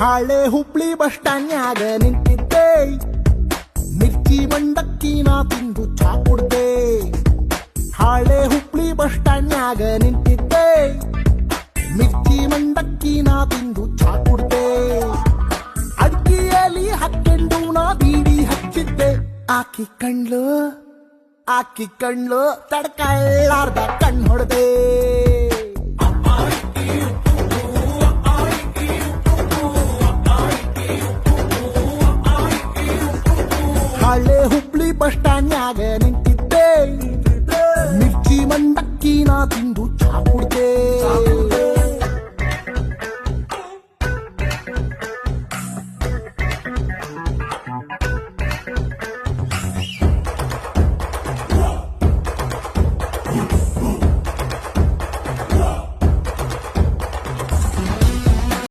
ಹಾಳೆ ಹುಬ್ಳಿ ಬಸ್ ಸ್ಟ್ಯಾಂಡ್ನ್ಯಾಗ ನಿಂತಿದ್ದೆ. ಮಿರ್ಚಿ ಮಂಡಕ್ಕಿ ನಾ ತಿಂದು ಚಾ ಕುಡ್ದೆ. ಹಾಳೆ ಹುಬ್ಳಿ ಬಸ್ ಸ್ಟ್ಯಾಂಡ್ನ್ಯಾಗ ನಿಂತಿದ್ದೆ. ಮಿರ್ಚಿ ಮಂಡಕ್ಕಿ ನಾ ತಿಂದು ಚಾ ಕುಡ್ದೆ. ಅಡ್ಕಿಯಲ್ಲಿ ಹಕ್ಕೆಂಡು ನಾ ಬೀಡಿ ಹಚ್ಚಿದ್ದೆ. ಆಕಿ ಕಣ್ಲು ಆಕಿ ಕಣ್ಲು ತಡ್ಕಳ್ಳಾರ್ದ ಕಣ್ పిండు చాపుడితే.